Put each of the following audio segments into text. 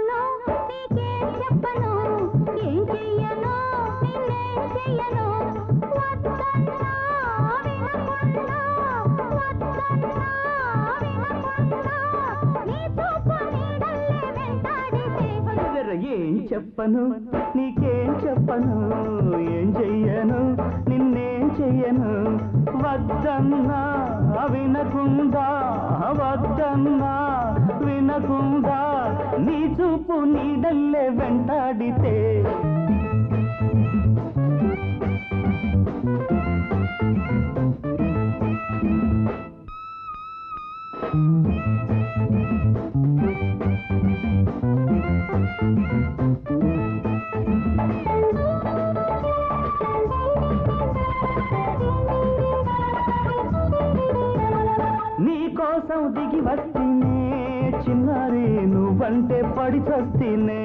చెప్పను నీకేం చెప్పను ఏం చెయ్యను నిన్నేం చెయ్యను. వద్దన్నా చెప్పను నీకేం చెప్పను ఏం చెయ్యను నిన్నేం చెయ్యను. వద్దన్నా వినకుండా వద్దన్నా వినకుండా నీ చూపు నీడల్లే వెంటాడితే. నీ కోసం దిగి వస్తేనే చిన్నారి నువ్వంటే పడి చస్తేనే.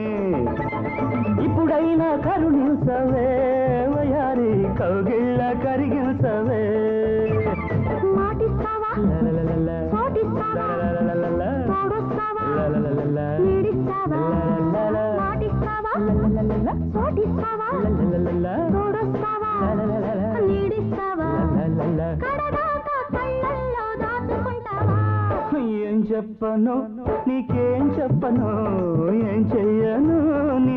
ఇప్పుడైనా కరుణించవే వయారి కౌగిళ్ళ కరిగించవే మాటిస్తావా? చెప్పను నీకేం చెప్పను ఏం చెయ్యను నీ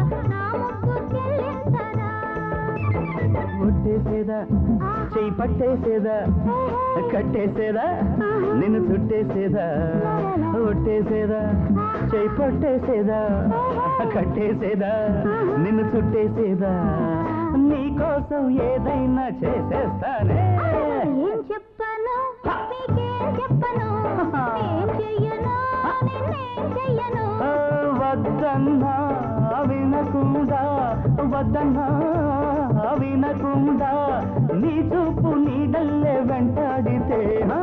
నా ఒట్టేసేదా చెయ్యి పట్టేసేదా? కట్టేసేదా? నిన్ను చుట్టేసేదా? ఒట్టేసేదా? చెయ్యి పట్టేసేదా? కట్టేసేదా? నిన్ను చుట్టేసేదా? నీకోసం ఏదైనా చేసేస్తానే. ఏం చెప్పను? చెప్పను? వద్దన్నా. వినకుండా వద్దన్నా వినకుండా నీ చూపు నీడల్లే వెంటాడితే ఆ,